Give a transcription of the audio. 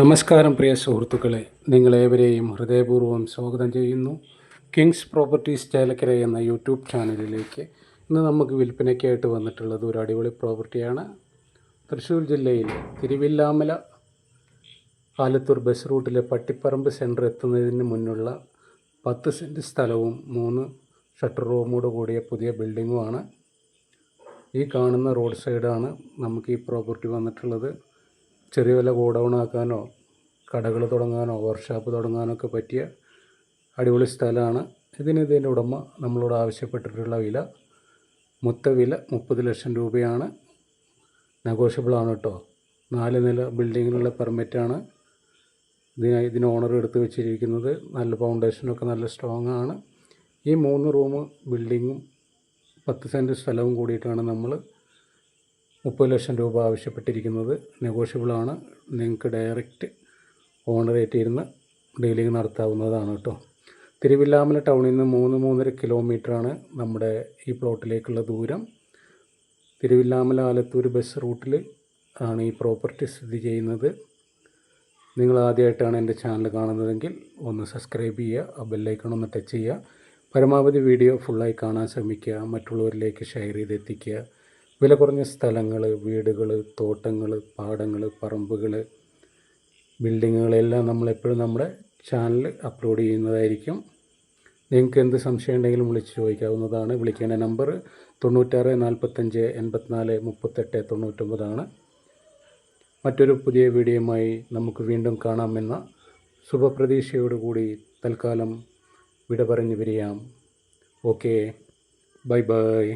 നമസ്കാരം പ്രിയ സുഹൃത്തുക്കളെ. നിങ്ങളേവരെയും ഹൃദയപൂർവം സ്വാഗതം ചെയ്യുന്നു. കിങ്സ് പ്രോപ്പർട്ടീസ് ചേലക്കര എന്ന യൂട്യൂബ് ചാനലിലേക്ക് ഇന്ന് നമുക്ക് വിൽപ്പനയ്ക്കായിട്ട് വന്നിട്ടുള്ളത് ഒരു അടിപൊളി പ്രോപ്പർട്ടിയാണ്. തൃശ്ശൂർ ജില്ലയിൽ തിരുവില്ലാമല ആലത്തൂർ ബസ് റൂട്ടിലെ പട്ടിപ്പറമ്പ് സെന്റർ എത്തുന്നതിന് മുന്നുള്ള പത്ത് സെന്റ് സ്ഥലവും മൂന്ന് ഷട്ടർ റൂമോട് കൂടിയ പുതിയ ബിൽഡിങ്ങുമാണ്. ഈ കാണുന്ന റോഡ് സൈഡാണ് നമുക്ക് ഈ പ്രോപ്പർട്ടി വന്നിട്ടുള്ളത്. ചെറിയ വില ഗോഡൗൺ ആക്കാനോ കടകൾ തുടങ്ങാനോ വർക്ക്ഷോപ്പ് തുടങ്ങാനോ ഒക്കെ പറ്റിയ അടിപൊളി സ്ഥലമാണ്. ഇതിന് ഇതിന്റെ ഉടമ നമ്മളോട് ആവശ്യപ്പെട്ടിട്ടുള്ള വില മൊത്ത വില മുപ്പത് ലക്ഷം രൂപയാണ്. നെഗോഷ്യബിൾ ആണ് കേട്ടോ നാല് നില ബിൽഡിങ്ങിനുള്ള പെർമിറ്റാണ് ഇതിന് ഇതിന് ഓണർ എടുത്തു വെച്ചിരിക്കുന്നത് നല്ല ഫൗണ്ടേഷനൊക്കെ നല്ല സ്ട്രോങ് ആണ്. ഈ മൂന്ന് റൂം ബിൽഡിങ്ങും പത്ത് സെന്റ് സ്ഥലവും കൂടിയിട്ടാണ് നമ്മൾ മുപ്പത് ലക്ഷം രൂപ ആവശ്യപ്പെട്ടിരിക്കുന്നത് നെഗോഷ്യബിളാണ്. നിങ്ങൾക്ക് ഡയറക്റ്റ് ഓണറേറ്റ് ഇരുന്ന് ഡീലിംഗ് നടത്താവുന്നതാണ് കേട്ടോ. തിരുവില്ലാമല ടൗണിൽ നിന്ന് മൂന്ന് മൂന്നര കിലോമീറ്ററാണ് നമ്മുടെ ഈ പ്ലോട്ടിലേക്കുള്ള ദൂരം. തിരുവില്ലാമല ആലത്തൂർ ബസ് റൂട്ടിൽ ആണ് ഈ പ്രോപ്പർട്ടി സ്ഥിതി ചെയ്യുന്നത്. നിങ്ങൾ ആദ്യമായിട്ടാണ് എന്റെ ചാനൽ കാണുന്നതെങ്കിൽ ഒന്ന് സബ്സ്ക്രൈബ് ചെയ്യുക ആ ബെല്ലൈക്കൺ ഒന്ന് ടച്ച് ചെയ്യുക. പരമാവധി വീഡിയോ ഫുള്ളായി കാണാൻ ശ്രമിക്കുക മറ്റുള്ളവരിലേക്ക് ഷെയർ ചെയ്ത് എത്തിക്കുക വില കുറഞ്ഞ സ്ഥലങ്ങൾ വീടുകൾ തോട്ടങ്ങൾ പാടങ്ങൾ പറമ്പുകൾ ബിൽഡിങ്ങുകളെല്ലാം നമ്മളെപ്പോഴും നമ്മുടെ ചാനൽ അപ്ലോഡ് ചെയ്യുന്നതായിരിക്കും. നിങ്ങൾക്ക് എന്ത് സംശയം ഉണ്ടെങ്കിലും വിളിച്ച് ചോദിക്കാവുന്നതാണ്. വിളിക്കേണ്ട നമ്പർ തൊണ്ണൂറ്റാറ് നാൽപ്പത്തഞ്ച് എൺപത്തിനാല് മുപ്പത്തെട്ട് തൊണ്ണൂറ്റൊമ്പതാണ് മറ്റൊരു പുതിയ വീഡിയോയുമായി നമുക്ക് വീണ്ടും കാണാമെന്ന ശുഭപ്രതീക്ഷയോടുകൂടി തൽക്കാലം വിട പറഞ്ഞു പിരിയാം ഓക്കെ ബൈ ബൈ